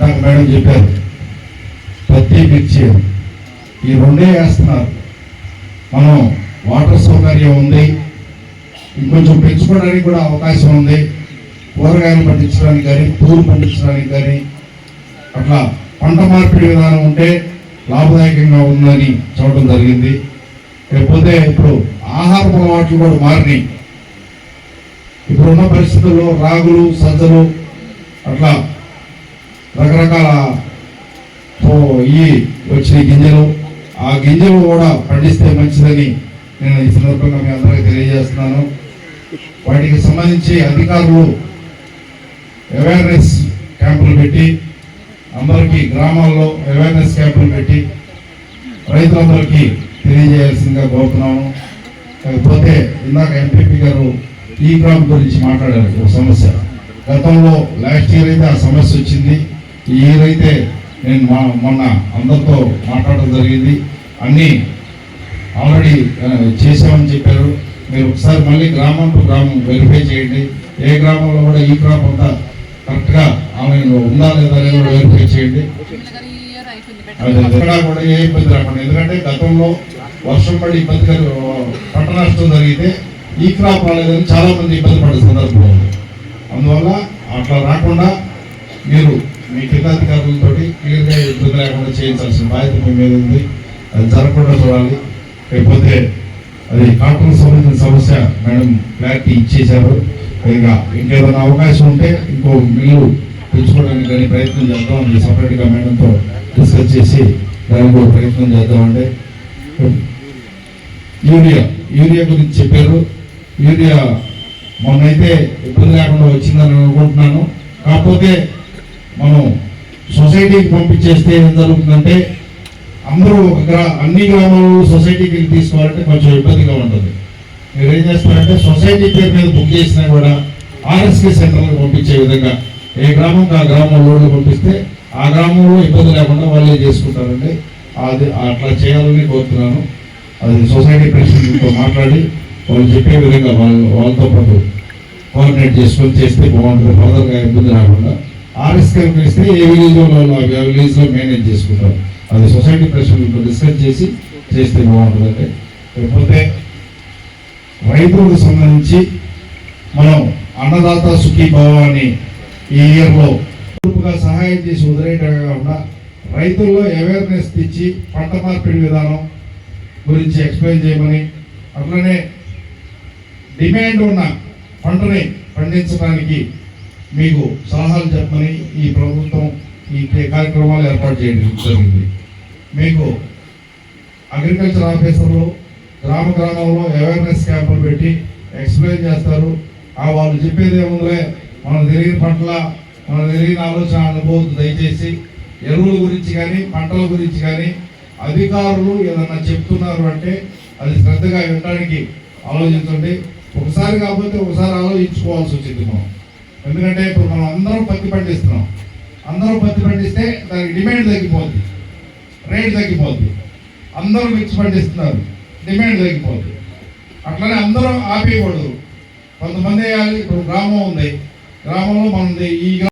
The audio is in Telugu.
నాకు మేడం చెప్పారు. పత్తి మిర్చి ఈ రెండే వేస్తున్నారు. మనం వాటర్ సౌకర్యం ఉంది. ఇంకొంచెం పెంచుకోవడానికి కూడా అవకాశం ఉంది. కూరగాయలు పండించడానికి కానీ పూలు పండించడానికి కానీ అట్లా పంట మార్పిడి విధానం ఉంటే లాభదాయకంగా ఉందని చూడటం జరిగింది. లేకపోతే ఇప్పుడు ఆహార అలవాట్లు కూడా మారినాయి. ఇప్పుడున్న పరిస్థితుల్లో రాగులు సజ్జలు అట్లా రకరకాల ఈ వచ్చిన గింజలు ఆ గింజలు కూడా పండిస్తే మంచిదని నేను ఈ సందర్భంగా మీ అందరికీ తెలియజేస్తున్నాను. వాటికి సంబంధించి అధికారులు అవేర్నెస్ క్యాంపులు పెట్టి అందరికీ గ్రామాల్లో అవేర్నెస్ క్యాంపులు పెట్టి రైతులందరికీ తెలియజేయాల్సిందిగా కోరుతున్నాము కాకపోతే ఇందాక ఎంపీపీ గారు ఈ క్రాప్ గురించి మాట్లాడారు ఒక సమస్య. గతంలో లాస్ట్ ఇయర్ అయితే ఆ సమస్య వచ్చింది. అయితే నేను మా మొన్న అందరితో మాట్లాడడం జరిగింది అన్నీ ఆల్రెడీ ఆ, చేసామని చెప్పారు. మీరు ఒకసారి మళ్ళీ గ్రామం టు గ్రామం వెరిఫై చేయండి. ఏ గ్రామంలో కూడా ఈ క్రాప్ అంతా కరెక్ట్గా ఆన్లైన్లో ఉందా లేదా అనేది కూడా వెరిఫై చేయండి. అది ఎక్కడా కూడా ఏ ఇబ్బంది రాకుండా ఎందుకంటే గతంలో వర్షం పడి ఇబ్బంది పంట నష్టం జరిగితే ఈ క్రాప్ రాలేదని చాలా మంది ఇబ్బంది పడే సందర్భం ఉంది. అందువల్ల అట్లా రాకుండా మీరు మీ కిందాధికారులతో క్లియర్గా ఇబ్బంది లేకుండా చేయించాల్సిన బాధ్యత మీ మీద ఉంది. అది జరగకుండా చూడాలి. లేకపోతే అది కాటన్ సంబంధించిన సమస్య మేడం క్లారిటీ ఇచ్చేశారు. ఇంకా ఇంకేదైనా అవకాశం ఉంటే ఇంకో మిల్లు పెంచుకోవడానికి కానీ ప్రయత్నం చేద్దాం అది సపరేట్గా మేడంతో డిస్కస్ చేసి దానికి కూడా ప్రయత్నం చేద్దామంటే యూరియా యూరియా గురించి చెప్పారు. యూరియా మొన్నైతే ఇబ్బంది లేకుండా వచ్చిందని అనుకుంటున్నాను. కాకపోతే మనం సొసైటీకి పంపించేస్తే ఏం జరుగుతుందంటే అందరూ ఒక గ్రా అన్ని గ్రామాలలో సొసైటీకి వెళ్ళి తీసుకోవాలంటే కొంచెం ఇబ్బందిగా ఉంటుంది. మీరు ఏం చేస్తారంటే సొసైటీ పేరు మీద బుక్ చేసినా కూడా ఆర్ఎస్కే సెంటర్లకు పంపించే విధంగా ఏ గ్రామంకి ఆ గ్రామం పంపిస్తే ఆ గ్రామంలో ఇబ్బంది లేకుండా వాళ్ళే చేసుకుంటారండి. అది అట్లా చేయాలని కోరుతున్నాను. అది సొసైటీ ప్రెసిడెంట్తో మాట్లాడి వాళ్ళు చెప్పే విధంగా వాళ్ళు వాళ్ళతో పాటు కోఆర్డినేట్ చేసుకొని చేస్తే బాగుంటుంది. ఫర్దర్గా ఇబ్బంది రాకుండా ఆర్ఎస్కే ఇస్తే ఏ విలేజ్లో వాళ్ళు ఆ విలేజ్లో మేనేజ్ చేసుకుంటారు. అది సొసైటీ ప్రెసిడెంట్తో డిస్కస్ చేసి చేస్తే బాగుంటుందండి లేకపోతే రైతులకు సంబంధించి మనం అన్నదాత సుఖీ అని ఈ ఇయర్లో తూర్పుగా సహాయం చేసి వదిలేయటమే కాకుండా రైతుల్లో అవేర్నెస్ తెచ్చి పంట మార్పిడి విధానం గురించి ఎక్స్ప్లెయిన్ చేయమని అట్లనే డిమాండ్ ఉన్న పంటని పండించడానికి మీకు సలహాలు చెప్పమని ఈ ప్రభుత్వం ఈ కార్యక్రమాలు ఏర్పాటు చేయడం జరిగింది మీకు అగ్రికల్చర్ ఆఫీసర్లు గ్రామ గ్రామంలో అవేర్నెస్ క్యాంపులు పెట్టి ఎక్స్ప్లెయిన్ చేస్తారు. ఆ వాళ్ళు చెప్పేది ఏముందిలే? మనకు తెలియని పట్ల మనకు తెలియని ఆలోచన అనుభవం దయచేసి ఎరువుల గురించి కానీ పంటల గురించి కానీ అధికారులు ఏదన్నా చెప్తున్నారు అంటే అది శ్రద్ధగా వినడానికి ఆలోచించండి. ఒకసారి కాకపోతే ఒకసారి ఆలోచించుకోవాల్సి వచ్చింది మనం. ఎందుకంటే ఇప్పుడు మనం అందరం పత్తి పండిస్తున్నాం. అందరం పత్తి పండిస్తే దానికి డిమాండ్ తగ్గిపోద్ది. రేట్ తగ్గిపోద్ది. అందరూ మిర్చి పండిస్తున్నారు. డిమాండ్ తగ్గిపోద్ది. అట్లనే అందరం ఆపేయకూడదు. కొంతమంది వేయాలి. ఇప్పుడు గ్రామం ఉంది. గ్రామంలో మనది ఈ